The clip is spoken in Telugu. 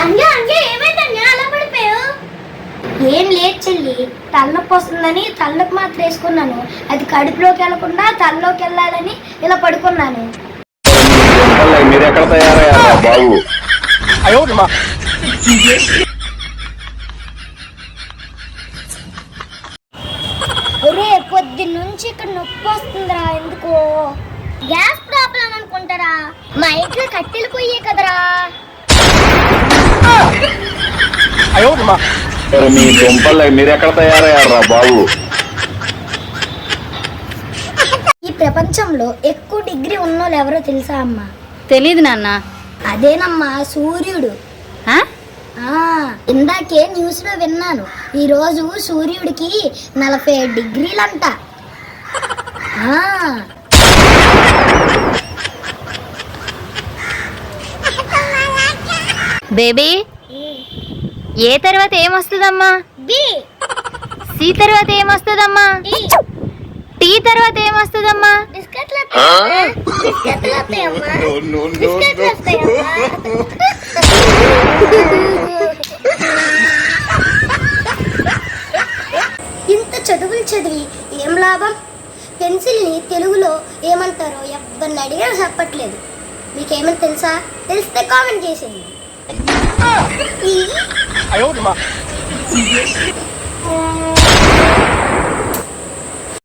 అంజా అంజా అలా పడిపోయావు? ఏం లేదు చెల్లి తలనొప్పి వస్తుందని తలనొప్పి మాత్రం వేసుకున్నాను. అది కడుపులోకి వెళ్ళకుండా తలలోకి వెళ్ళాలని ఇలా పడుకున్నాను. మీరు పొద్దు నుంచి ఇక్కడ నొప్పి వస్తుందిరా ఎందుకో? గ్యాస్ ప్రాబ్లం అనుకుంటారా? మా ఇంట్లో కట్టెలు పోయే కదరా? మరి మీ దుంపలు మీరు ఎక్కడ తయారయ్యారా బాబు? ఈ ప్రపంచంలో ఎక్కువ డిగ్రీ ఉన్నోళ్ళు ఎవరో తెలుసా అమ్మా? తెలీదు నాన్న. అదేనమ్మా సూర్యుడు. ఆ? ఆ ఇందాకే న్యూస్లో విన్నాను. ఈ రోజు సూర్యుడికి నలభై డిగ్రీలంట. ఆ. బేబీ ఏ తర్వాత ఏమొస్తుందమ్మా? బి. సి తర్వాత ఏమొస్తుందమ్మా? టీ తర్వాత ఏమొస్తుందమ్మా? ఇంత చదువులు చదివి ఏం లాభం? పెన్సిల్ని తెలుగులో ఏమంటారో ఎవరిని అడిగా చెప్పట్లేదు. మీకేమైనా తెలుసా? తెలిస్తే కామెంట్ చేసేయండి. 哎呦我的妈！你别信。